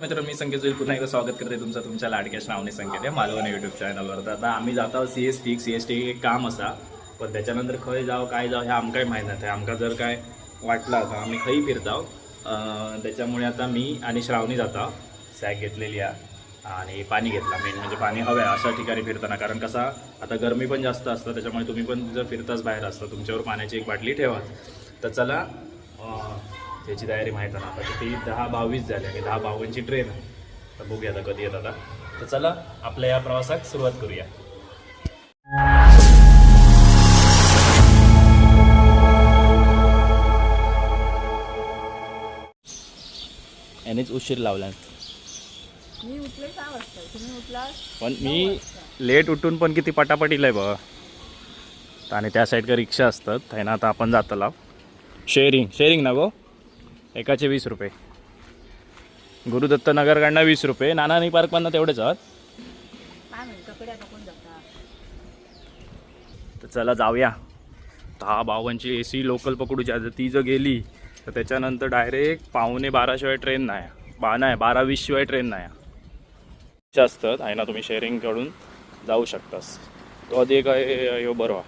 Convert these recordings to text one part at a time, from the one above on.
मित्र मी संकेत जोईल पुन्हा एकदा स्वागत करते तुमचं तुमच्या लाडक्या श्रावणी संकेत आहे मालवण युट्यूब चॅनलवर तर आता आम्ही जातो C S T C S T एक काम असा पण त्याच्यानंतर खंय जाव काय जाव हे आमकाय माहीत नाही. आमका जर काय वाटलं तर आम्ही खंय फिरताव त्याच्यामुळे आता मी आणि श्रावणी जाता सॅक घेतलेली आहे आणि पाणी घेतला मेन म्हणजे पाणी हवं आहे अशा ठिकाणी फिरताना. कारण कसा आता गरमी पण जास्त असतं त्याच्यामुळे तुम्ही पण जर फिरताच बाहेर असता तुमच्यावर पाण्याची एक बाटली ठेवा तर चला त्याची तयारी माहीत आहे ना आता किती दहा बावीस झाली आणि दहा बावनची ट्रेन आहे. तर बघूया आता कधी येत आता. तर चला आपल्या या प्रवासात सुरुवात करूया. यानेच उशीर लावला. मी उठले सहा वाजता. तुम्ही उठला पण मी लेट उठून पण किती पटापटीला आहे बघ. आणि त्या साईडला रिक्षा असतात. आहे ना आता आपण जातो लाव शेअरिंग शेअरिंग ना गो? एकाचे वीस रुपये. गुरुदत्त नगरकडनं वीस रुपये. नानानी पार्कमधनं तेवढेच आहात. तर चला जाऊया. दहा बावनची ए सी लोकल पकडूची. आता ती जर गेली तर त्याच्यानंतर डायरेक्ट पावणे बाराशिवाय ट्रेन नाही. बा नाही बारा वीस शिवाय ट्रेन नाही. रिक्षा असतात आहे ना तुम्ही शेअरिंग करून जाऊ शकतास. तो आधी काय आहे ह्यो बरो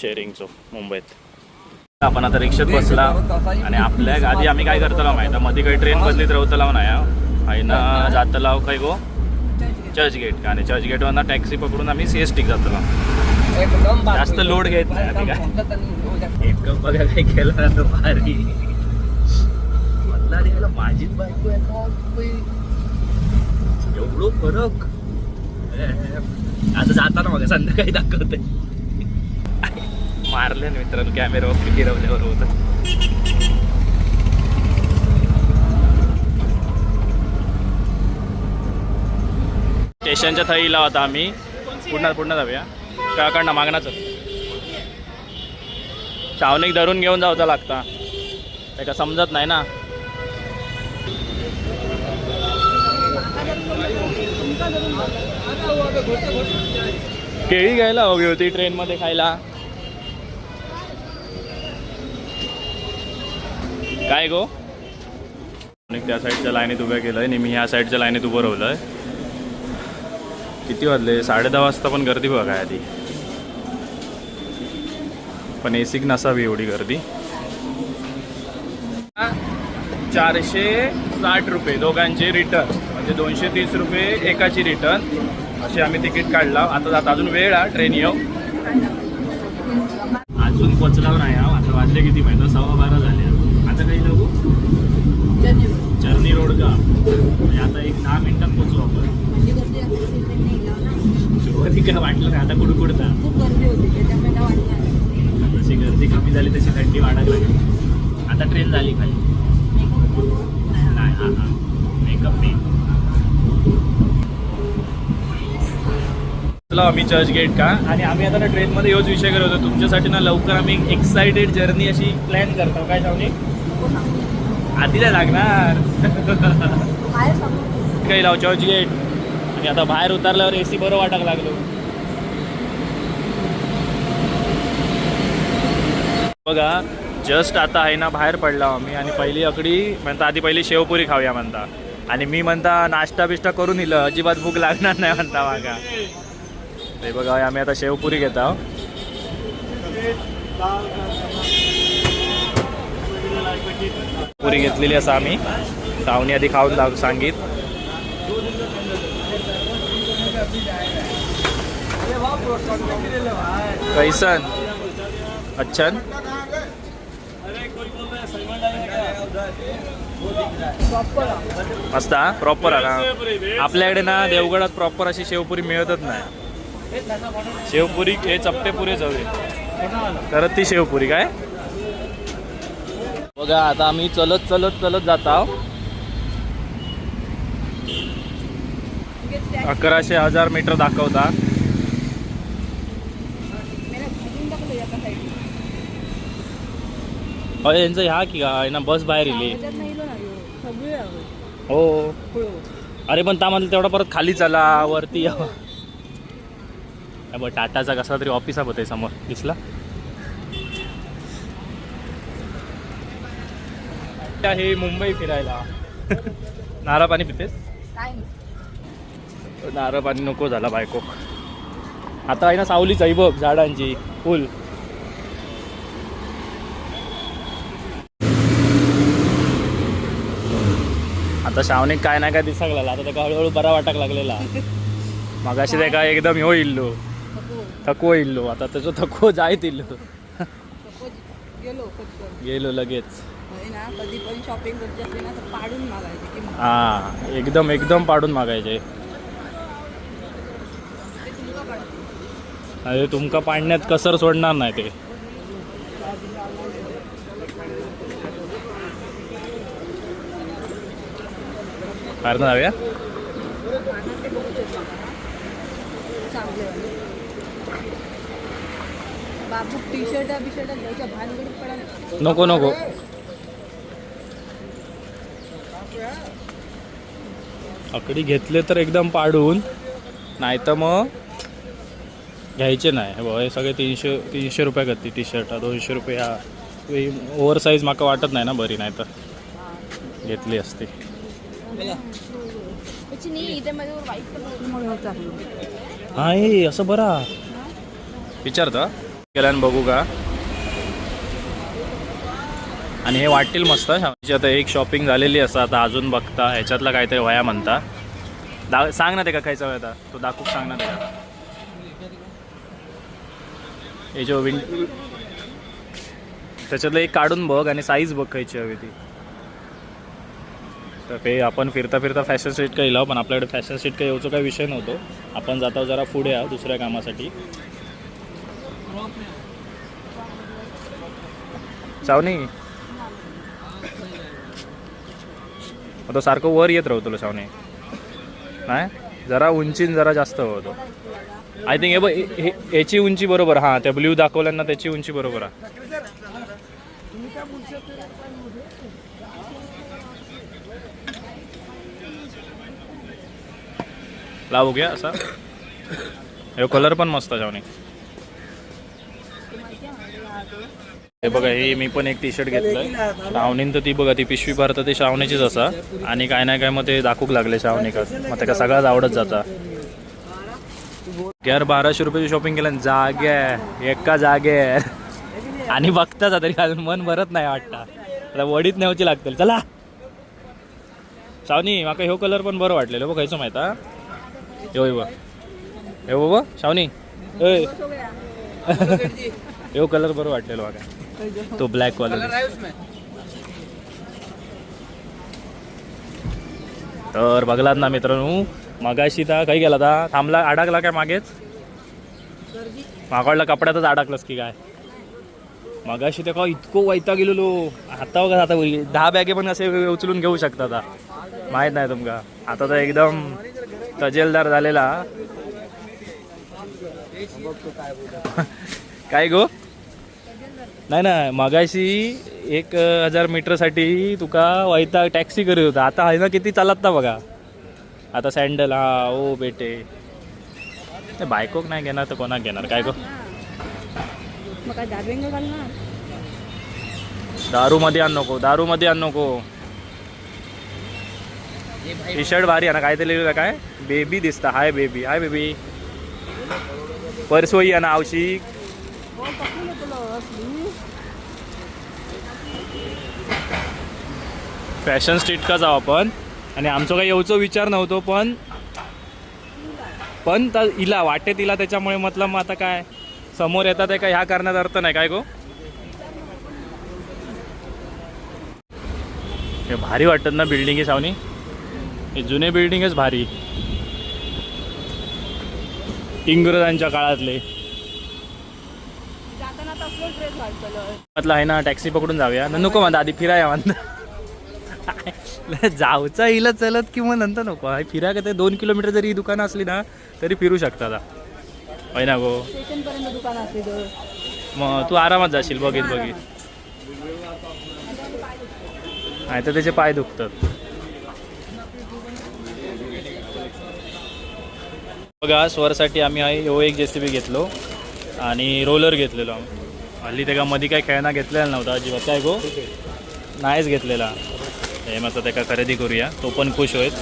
शेअरिंगचो मुंबईत. आपण आता रिक्षेत बसला आणि आपल्या आधी आम्ही काय करतलो माहिती? मध्ये काही ट्रेन बदलीत राहतला नाही आहे ना जातला काय गो. चर्चगेट का? आणि चर्चगेटवरनं टॅक्सी पकडून आम्ही सी एस टीक जातलो जास्त लोड घेत नाही आधी काय. एक बघा काय केलं ना तो भारी. म्हटलं माझीच बायको? एवढं फरक. आता जाताना बघा संध्याकाळी दाखवते मारले ना मित्रांनो वगैरे फिरवल्यावर होतं. स्टेशनच्या थईला होता आम्ही. पुन्हा पुन्हा जाऊया. काकडनं मागणाचं छावणीक धरून घेऊन जाऊचा लागता. ते का समजत नाही ना. केळी घ्यायला हवी होती ट्रेनमध्ये खायला. काय गो? आणि त्या साईडच्या लाईनीत उभ्या केलंय. आणि मी ह्या साईडच्या लाईनीत उभं राहिलंय. किती वाजले? साडे दहा वाजता पण गर्दी बघा आधी. पण एसिक नसावी एवढी गर्दी. चारशे साठ रुपये दोघांचे रिटर्न म्हणजे दोनशे तीस रुपये एकाची रिटर्न असे आम्ही तिकीट काढला. आता जात अजून वेळ हा ट्रेन येऊ. अजून पोचला नाही हा. आता वाजले किती? माहिती सव्वा बारा झाले आता काही लागू का म्हणजे आता एक दहा मिनिटात पोचू आपण. म्हणजे गर्दी नाही ना. सुरुवाती काय वाटलं का आता कुठं कुठं खूप गर्दी होती त्याच्यामुळे काय वाटलं नाही. जशी गर्दी कमी झाली तशी थंडी वाढायला लागली. आता ट्रेन झाली खाली. नाही हा हा. मेकअप नाही. चला आम्ही चर्च गेट का? आणि आम्ही आता ना ट्रेनमध्ये योच विषय करत होतो. तुमच्यासाठी ना लवकर आम्ही एक्साइटेड जर्नी अशी प्लॅन करतो. काय सांगणे आधी नाही लागणार. काही लाव चर्च गेट. आणि आता बाहेर उतरल्यावर ए सी बरं वाटायला लागलो. बघा जस्ट आता आहे ना बाहेर पडला आम्ही. आणि पहिली अकडी म्हणता आधी पहिली शेवपुरी खाऊया म्हणता. आणि मी म्हणता नाश्ता बिष्टा करून इलं. अजिबात भूक लागणार नाही म्हणता मागा. ते बघा आम्ही आता शेवपुरी घेत आहोत पुरी घेतलेली असं आम्ही. धावणी आधी खाऊन दाव सांगित. कैसन? अच्छन? मस्त हा? प्रॉपर आहे ना? आपल्याकडे ना देवगडात प्रॉपर अशी शेवपुरी मिळतच नाही. शेवपुरी हे चपटेपुरेच हवे करत ती शेवपुरी काय? बघा आता आम्ही चलत चलत चलत जात आहोत अकराशे हजार मीटर दाखवता. अरे यांचं ह्या की काय ना बस बाहेर इली हो. हो. अरे पण त्यामध्ये तेवढा परत खाली चला वरती या. बघ टाटाचा कसा तरी ऑफिस आहे समोर दिसला? आहे मुंबई फिरायला. नारळ पाणी पितेस? नारळ पाणी नको झाला बायको. आता आहे ना सावलीच आहे बघ झाडांची फुल. आता श्रावणी काय नाही काय दिसाक लागला. आता त्याका हळूहळू बरा वाटाक लागलेला. मगाशी त्याका एकदम ह्यो इल्लो. थकवो इल्लो. आता त्याचं थकवो जायत इल्लो. गेलो पटकन गेलो लगेच. ना कधी पण शॉपिंग करत असली ना तर पाडून मागायचे की हा एकदम एकदम पाडून मागायचे. ते तुमका पाडते अरे तुमका पाडण्यात कसर सोडणार नाही ते. कारण जाऊया पाण्यात ते चांगले वाले. नको नको. आकडी घेतले तर एकदम पाडून नाही तर मग घ्यायचे नाही. हे बघ हे सगळे तीनशे तीनशे रुपये करते टी शर्ट दोनशे रुपये ह्या ओव्हर साईज माका वाटत नाही ना बरी नाही तर घेतली असती. हे असं बरा. विचारता केल्यानं बघू का. आणि हे वाटतील मस्त. आता एक शॉपिंग झालेली असा आता अजून बघता. ह्याच्यातला काहीतरी वया म्हणता. दा सांग ना ते का खायचा वया तो दाखवूक सांग ना त्याला. हे जो विन त्याच्यातलं एक काढून बघ आणि साईज बघ खायची हवी ती. तर ते आपण फिरता फिरता फॅशन स्ट्रीट काही लाव पण आपल्याकडे फॅशन स्ट्रीट काही यायचो काही विषय नव्हतो. आपण जाता जरा पुढे या दुसऱ्या कामासाठी. शावनी तो सारखं वर येत राहतो तुला सावनी. नाही? जरा उंचीन जरा जास्त होतो आय थिंक हे बघ याची उंची बरोबर हां त्या ब्ल्यू दाखवल्यांना त्याची उंची बरोबर आहे. लावू घ्या असा. हे कलर पण मस्त आहे शावनी हे बघा हे मी पण एक टी शर्ट घेतलंय. श्रावणीन तर ती बघा ती पिशवी भरतं ते श्रावणीचीच असा. आणि काय नाही काय मग ते दाखवूक लागले श्रावणीका मग त्याला सगळ्याच आवडत जाता. यार बाराशे रुपयाची शॉपिंग केलं जागे. एका जागे. आणि बघताच तरी अजून मन भरत नाही वाटतं. आता वडीत न्यावची लागतील. चला. शावनी माका ह्यो कलर पण बरं वाटलेलो. बघ खायचं माहीत हा? ह्यो बघ. ह्यो बघ शावनी ए. ह्यो कलर बरं वाटलेलो बघा. तो ब्लॅक वाला तर बघलात ना मित्रांनो मगाशी तर काही गेला होता. थांबला अडकला काय मागेच? मागाडला कपड्यातच अडकलंस की काय? मगाशी ते का इतकं वैता गेलेलो आता बघा आता दहा बॅगे पण असे उचलून घेऊ शकता आता. माहीत नाही तुमका. आता तर एकदम तजेलदार झालेला. काय गो? नाही ना मगाशी एक हजार मीटरसाठी तुका वैता टॅक्सी करीत होता. आता आहे ना किती चालत ना बघा. आता सँडल हा ओ बेटे. ते बायकोक नाही घेणार तर कोणाक घेणार? काय गो? मग काय दाबेंग घालणार? दारू मध्ये आण नको दारू मध्ये आण नको. टी शर्ट भारी आहे ना काय ते लिहिलेलं काय? बेबी दिसता. Hi baby hi baby Parsoi आहे ना आवशिक हो पकडून येतो असली फॅशन स्ट्रीट का जाऊ आपण? आणि आमचं काही येऊचो विचार नव्हतो पण पण तर इला वाटे तिला त्याच्यामुळे मतलब मग आता काय? समोर येतात आहे का? ह्या कारणात अर्थ नाही काय गो? हे भारी वाटतात ना बिल्डिंग सावनी. हे जुने बिल्डिंगच भारी. इंग्रजांच्या काळातले. म्हटलं आहे ना टॅक्सी पकडून जाऊया. नको म्हणता आधी फिराया म्हणता. जाऊचा येईल चलत किंवा नंतर नको. आहे फिरा का ते दोन किलोमीटर जरी ही दुकानं असली ना तरी फिरू शकता आता. होय ना गो? मग तू आरामात जाशील बघित बघित. नाही तर त्याचे पाय दुखतात. बघा स्वरसाठी आम्ही आहे यो एक जेसीबी घेतलो आणि रोलर घेतलेलो हल्ली त्याच्या मध्ये काही खेळणा घेतलेला नव्हता अजिबात. काय गो? नाहीच घेतलेला. हे मग त्याका खरेदी करूया. तो पण खुश होईल.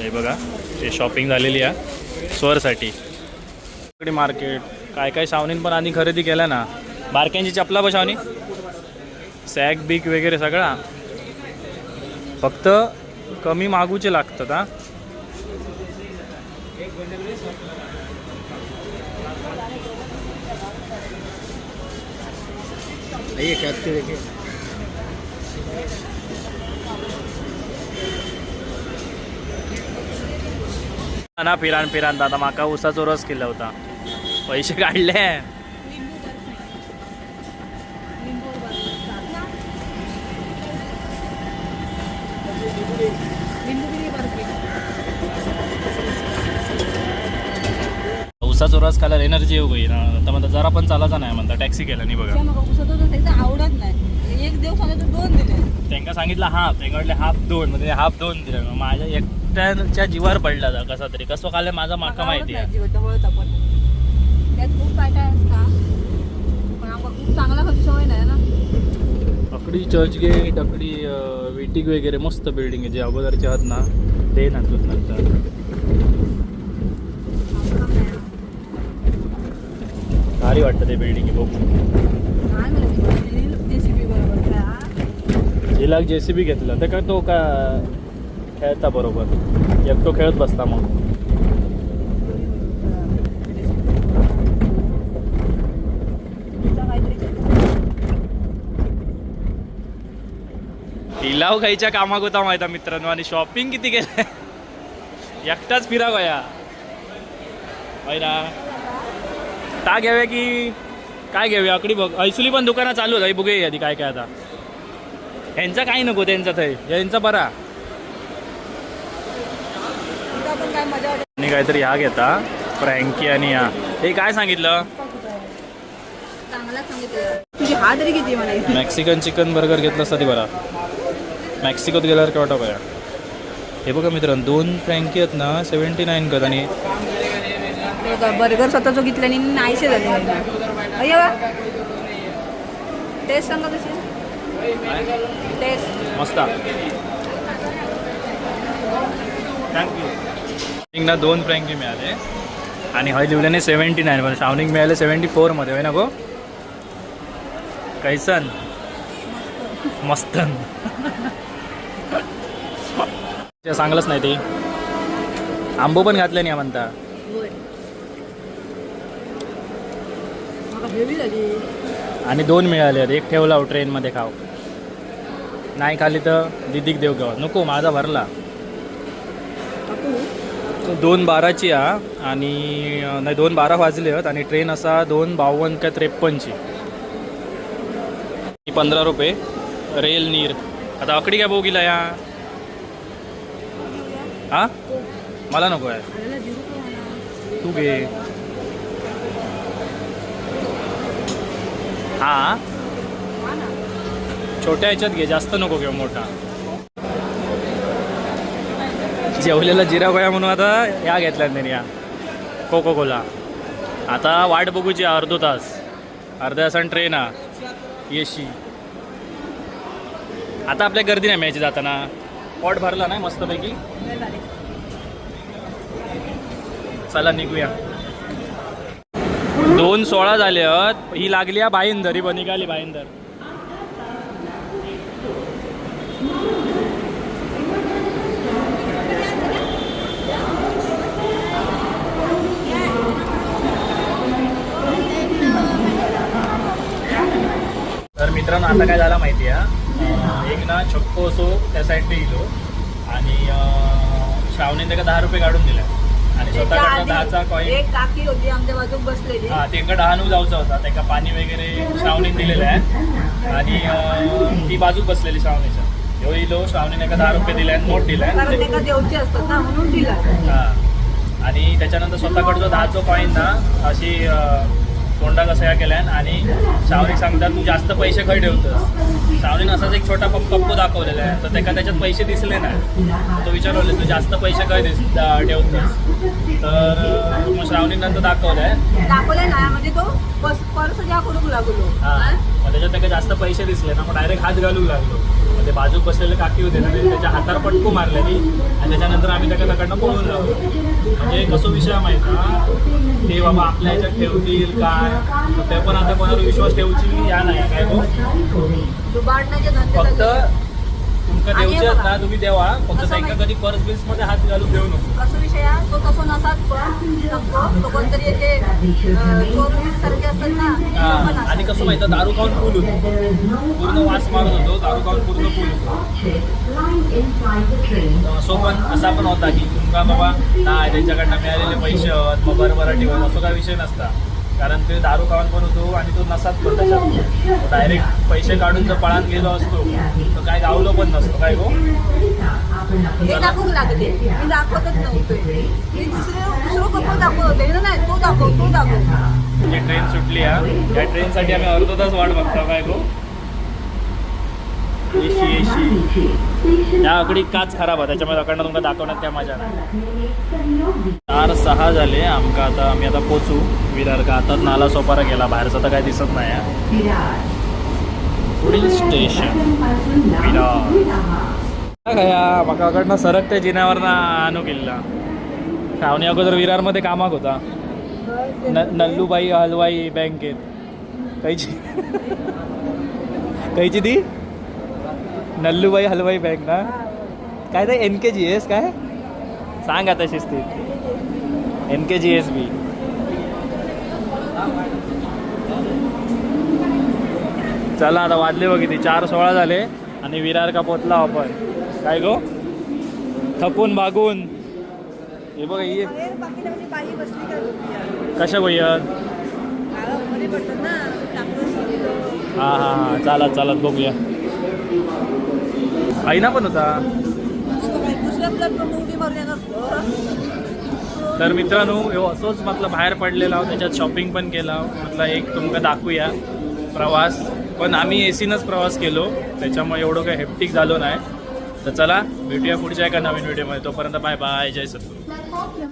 हे बघा हे शॉपिंग झालेली आहे. स्वरसाठी. सगळी मार्केट काय काय शावनीन पण आणि खरेदी केल्या ना. बारक्यांची चपला पण शावनी सॅग बीक वगैरे सगळा. फक्त कमी मागूचे लागतात हां. आइए कैद के देखिए। ना पिरान पिरान दादा माका उसाचो रस केला होता. पैसे काढले. उसाचो रस खायला एनर्जी येऊ गई ना. आता म्हणता जरा पण चालायचा नाही म्हणता टॅक्सी केला नाही बघा. आवडत नाही. एक देव सांगतो दोन दिले. त्यांना सांगितलं हाफ त्यांना वाटले हाफ दोन. म्हणजे हाफ दोन दिले. माझ्या एकट्याच्या जीवावर पडला जा कसा तरी. कसं खाल्लं माझा माका माहिती आहे. त्यात खूप काय काय असता पण आम्हाला खूप चांगला खायची सवय नाही ना? अकडी चर्च गेट अकडी वेटिंग वगैरे मस्त बिल्डिंग आहे जे अगोदरचे आहेत ना ते ना तूच नंतर. भारी वाटतं ते बिल्डिंग बघू जेसीबी? हिला जे सी बी घेतलं तर का तो का खेळता बरोबर? एक तो खेळत बसता मग. लिलाव खायच्या कामाक होता माहिती मित्रांनो आणि शॉपिंग किती केलं एकटाच फिरा गया. ना? ता घ्याव्या की काय घेऊया? आकडी बघ. ऐसुली पण दुकानं चालू आहे बघूया आधी काय काय आता. ह्यांचा काही नको त्यांचा थंय यांचा बरा. आणि काहीतरी हा घेता. फ्रँकी आणि हा. हे काय सांगितलं? तुझी हा तरी किती मॅक्सिकन चिकन बर्गर घेतलं असता ती बरा. मॅक्सिकोत गेल्यावर केव्हा टाकूया हे बघा मित्रांनो दोन फ्रँकी आहेत ना सेवन्टी नाईन करत आणि बर्गर स्वतःच घेतल्याने नाहीसे झाले अय्या. वा टेस्ट सांगा कशी टेस्ट मस्त. ना दोन फ्रँकी मिळाले. आणि हय लिहिल्याने सेवन्टी नाईन पण शावनिंग मिळाले सेवन्टी फोरमध्ये होय ना गो? कैसन? मस्तन. ते सांगलंच नाही ते. आंबो पण घातले नाही म्हणता म्हाका हेवी झाली आणि दोन मिळाले आहेत. एक ठेवला हो ट्रेनमध्ये खाव नाही खाली तर दिदीक देव घेऊ नको माझा भरला. दोन बाराची हा आणि नाही दोन बारा वाजले आहेत आणि ट्रेन असा दोन बावन्न का त्रेपन्नची. ही पंधरा रुपये. रेल नीर. आता अकडी काय बोगीला या? हा? मला नको आहे. तू घे. हा. छोट्या ह्याच्यात घे जास्त नको घेऊ मोठा. जेवलेला जिरा गोया म्हणून आता या घेतल्या त्यांनी या. कोको कोला आता वाट बघूची अर्धो तास. अर्ध्या तासान ट्रेन हा येशी आता आपल्या गर्दी नाही मिळायची जाताना. पॉट भरला नाही मस्तपैकी. चला निघूया. दोन सोळा झाले आहेत. ही लागली आहे बाईंदर ही पण निघाली बाईंदर. तर मित्रांनो आता काय झालं माहिती आहे? एक ना छक्को असो त्या साईडने इलो आणि श्रावणीने का दहा रुपये काढून दिले. दहाचा कॉईन एक काकी होती आमच्या बाजूक बसलेली. हा तेका डहाणू जाऊचा होता. त्याका पाणी वगैरे श्रावणीने दिलेलं आहे. आणि ती बाजूक बसलेली श्रावणीच्या. ह्यो इलो श्रावणीने एका दहा रुपये दिले नोट दिलाय कारण देवचे असतात ना म्हणून दिला. हा. आणि त्याच्यानंतर स्वतःकडचा दहाचो कॉईन ना अशी तोंडा कसा या केल्यान आणि श्रावणी सांगतात तू जास्त पैसे खय ठेवतोस. श्रावणीनं असाच एक छोटा पप पप्पू दाखवलेला आहे. तर त्याका त्याच्यात पैसे दिसले नाही. तो विचारवले तू जास्त पैसे काय दिस ठेवतोस? तर मग श्रावणी नंतर दाखवलंय. दाखवलाय ना म्हणजे तो पर्स ज्या करूक लागलो. हा. मग त्याच्यात त्याला जास्त पैसे दिसले ना मग डायरेक्ट हात घालू लागलो. ते बाजूक बसलेले काकी होते ना त्याच्या हातावर पटकू मारले ती. आणि त्याच्यानंतर आम्ही त्याच्या तकडनं पळून लागलो म्हणजे कसं विषय माहिती का? ते बाबा आपल्या ह्याच्यात ठेवतील काय? ते पण आता कोणावर विश्वास ठेवची या नाही काय फक्त. तुमका आहेत ना. तुम्ही देवा फक्त त्यांना? कधी पर्स बिल्समध्ये हात घालून देऊ नको कसं विषय तो तसं नसाच पण नको तो कोणतरी येते चोर सारखे असतात ना ते पण असतात. आणि कसं माहिती दारू खाऊन फुल होतो पूर्ण वास मारत होतो दारू खाऊन पूर्ण फुल होतो असो पण असा पण होता की तुमका बाबा नाही त्यांच्याकडनं मिळालेले पैसे आहेत, मग बरं बरं ठेवत असं काय विषय नसता कारण ते दारू खाऊन पण होतो आणि तो नसात पण त्याच्यात. डायरेक्ट पैसे काढून जर पळात गेलो असतो तर काय गावलो पण नसतो काय गो? दाखवू लागले. मी दाखवतच नव्हते. मी दुसरे दुसरं कपड दाखवत होते. नाही तो दाखव तो दाखव. म्हणजे ट्रेन सुटली हा. या ट्रेनसाठी आम्ही अर्धा तास वाट बघतो काय गो? एशी एशी त्या आकडी काच खराब आहे. त्याच्यामुळे अकडनं तुमका दाखवण्यात काय मजा नाही. चार सहा झाले. आमका आता आम्ही आता पोचू. विरार का? आता नाला सोपारा गेला. बाहेरचा तर काय दिसत नाही हा. पुढील स्टेशन विरार. काय म्हाका अकडनं सरक त्या जिन्यावर ना आणू किल्ला. श्रावणी अगोदर विरारमध्ये कामाक होता. न नल्लूबाई हलवाई बँकेत. कायची कायची ती? नल्लूबाई हलवाई बँक ना? काय ते एन के जी एस काय? सांग आता शिस्तीत. N K G S B. चला आता वाजले बघ चार सोळा झाले आणि विरार का पोचला आपण. काय गो? थकून भागून. हे बघ ये. कशा भैया? हा हा हा. चालत चालत बघूया. आईना पण होता. तर मित्रांनो हो असोच म्हटलं बाहेर पडलेला त्याच्यात शॉपिंग पण केला म्हटलं एक तुमका दाखवूया प्रवास. पण आम्ही ए सीनंच प्रवास केलो. त्याच्यामुळे एवढं काही हेप्टिक झालो नाही. तर चला भेटूया पुढच्या एका नवीन व्हिडिओमध्ये तोपर्यंत बाय बाय जय सद्गुरू